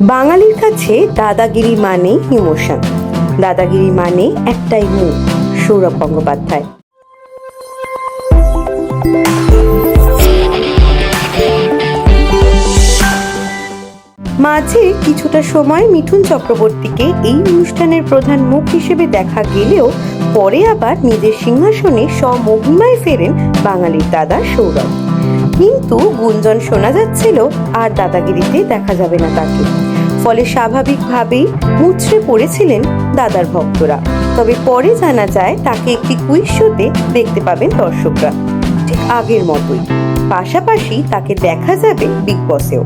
বাঙালির কাছে দাদাগিরি মানে ইমোশন। দাদাগিরি মানে একটাই মুখ, সৌরভ গঙ্গোপাধ্যায়। মাঝে কিছুটা সময় মিঠুন চক্রবর্তীকে এই অনুষ্ঠানের প্রধান মুখ হিসেবে দেখা গেলেও পরে আবার নিজের সিংহাসনে স্বমহিমায় ফেরেন বাঙালির দাদা সৌরভ। কিন্তু গুঞ্জন শোনা যাচ্ছিল, আর দাদাগিরিতে দেখা যাবে না তাকে। ফলে স্বাভাবিকভাবেই মুচড়ে পড়েছিলেন দাদার ভক্তরা। তবে পরে জানা যায়, তাকে একটি কুইজ শোতে দেখতে পাবেন দর্শকরা। ঠিক আগের মতোই। পাশাপাশি তাকে দেখা যাবে বিগ বসেও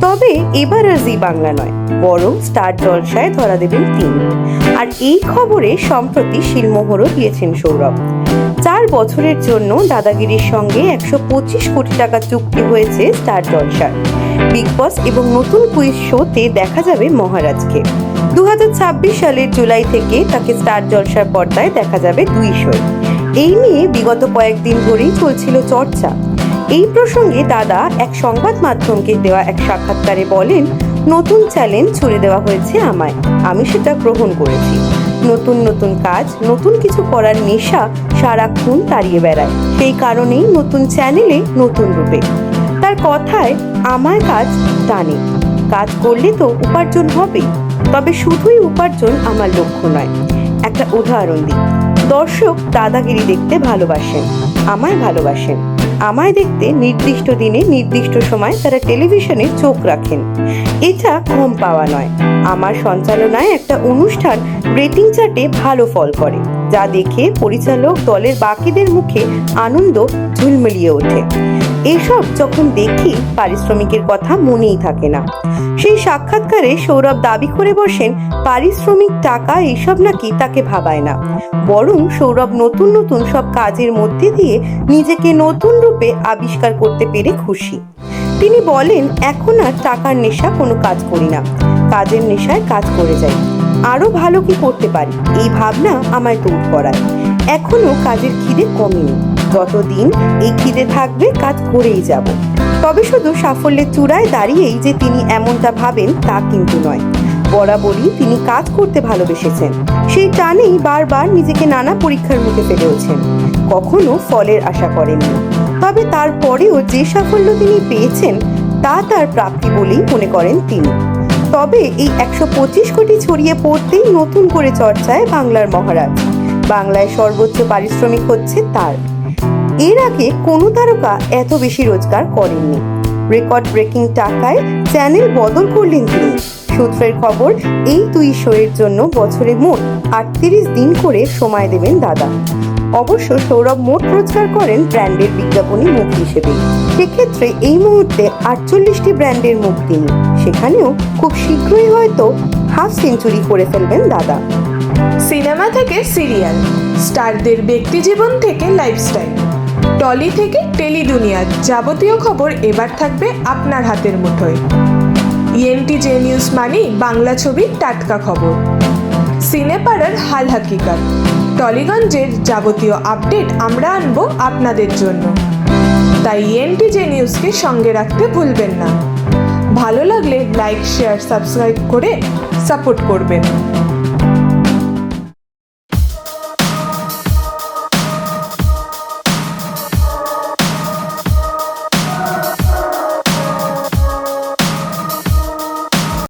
তবে এবার আর জি বাংলা নয়, বরং স্টার জলসায় ধরা দেবেন তিনি। আর এই খবরে সম্প্রতি শিলমোহরও দিয়েছেন সৌরভ। চার বছরের জন্য দাদাগিরির সঙ্গে একশো পঁচিশ কোটি টাকা চুক্তি হয়েছে স্টার জলসার। বিগ বস এবং নতুন কুইজ শোতে দেখা যাবে মহারাজকে। দুহাজার ছাব্বিশ সালের জুলাই থেকে তাকে স্টার জলসার পর্দায় দেখা যাবে দুই শোয়। এই নিয়ে বিগত কয়েকদিন ধরেই চলছিল চর্চা। এই প্রসঙ্গে দাদা এক সংবাদ মাধ্যমকে দেওয়া এক সাক্ষাৎকারে বলেন, নতুন চ্যালেঞ্জ ছুড়ে দেওয়া হয়েছে আমায়। আমি সেটা গ্রহণ করেছি। নতুন নতুন কাজ, নতুন কিছু করার নেশা সারাক্ষণ তাড়িয়ে বেড়ায়। সেই কারণেই নতুন চ্যানেলে নতুন রূপে। তার কথায় আমার কাজ টানে কাজ করলে তো উপার্জন হবেই তবে শুধুই উপার্জন আমার লক্ষ্য নয়। একটা উদাহরণ দিই। দর্শক দাদাগিরি দেখতে ভালোবাসেন, আমায় ভালোবাসেন। আমায় দেখতে নির্দিষ্ট দিনে, নির্দিষ্ট সময় তারা টেলিভিশনে চোখ রাখেন। এটা কম পাওয়া নয়। আমার সঞ্চালনায় একটা অনুষ্ঠান রেটিং চার্টে ভালো ফল করে, যা দেখে পরিচালক দলের বাকিদের মুখে আনন্দ ঝুলমিলিয়ে ওঠে। এসব যখন দেখি, পারিশ্রমিকের কথা মনেই থাকে না। সেই সাক্ষাৎকারে সৌরভ দাবি করে বসেন, পারিশ্রমিক টাকা এসব নাকি তাকে ভাবায় না। বরং সৌরভ নতুন নতুন সব কাজের মধ্যে দিয়ে নিজেকে নতুন রূপে আবিষ্কার করতে পেরে খুশি। তিনি বলেন, এখন আর টাকার নেশা কোনো কাজ করি না। কাজের নেশায় কাজ করে যাই। আরও ভালো কি করতে পারি? এই ভাবনা আমায় দৌড় করায়। এখনও কাজের খিদে কমেনি যতদিন এই খিদে থাকবে, কাজ করেই যাব। তবে শুধু সাফল্যের চূড়ায় দাঁড়িয়েই যে তিনি এমনটা ভাবেন, তা কিন্তু নয়। বরাবরই তিনি কাজ করতে ভালোবেসেছেন। সেই টানেই বারবার নিজেকে নানা পরীক্ষার মুখে ফেলেওছেন কখনো ফলের আশা করেননি। তবে তারপরেও যে সাফল্য তিনি পেয়েছেন, তা তার প্রাপ্তি বলেই মনে করেন তিনি। তবে এই একশো পঁচিশ কোটি ছড়িয়ে পড়তেই নতুন করে চর্চায় বাংলার মহারাজ। বাংলায় সর্বোচ্চ পারিশ্রমিক হচ্ছে তার। এর আগে কোনো তারকা এত বেশি রোজগার করেননি। রেকর্ড ব্রেকিং টাকায় চ্যানেল বদল করলেন তিনি। সূত্রের খবর, এই দুই শোয়ের জন্য বছরে মোট আটত্রিশ দিন করে সময় দেবেন দাদা। অবশ্য সৌরভ মোট রোজগার করেন ব্র্যান্ডের বিজ্ঞাপনী মুখ হিসেবে। সেক্ষেত্রে এই মুহূর্তে আটচল্লিশটি ব্র্যান্ডের মুখ তিনি। সেখানেও খুব শীঘ্রই হয়তো হাফ সেঞ্চুরি করে ফেলবেন দাদা। সিনেমা থেকে সিরিয়াল, স্টারদের ব্যক্তিজীবন থেকে লাইফস্টাইল টলি থেকে টেলি দুনিয়ার যাবতীয় খবর এবার থাকবে আপনার হাতের মুঠোয়। ইএনটি জে নিউজ মানি বাংলা ছবির টাটকা খবর। সিনেপাড়ার হাল হাকিকাত, টলিগঞ্জের যাবতীয় আপডেট আমরা আনব আপনাদের জন্য। তাই ইএনটি জে নিউজকে সঙ্গে রাখতে ভুলবেন না। ভালো লাগলে লাইক শেয়ার সাবস্ক্রাইব করে সাপোর্ট করবেন।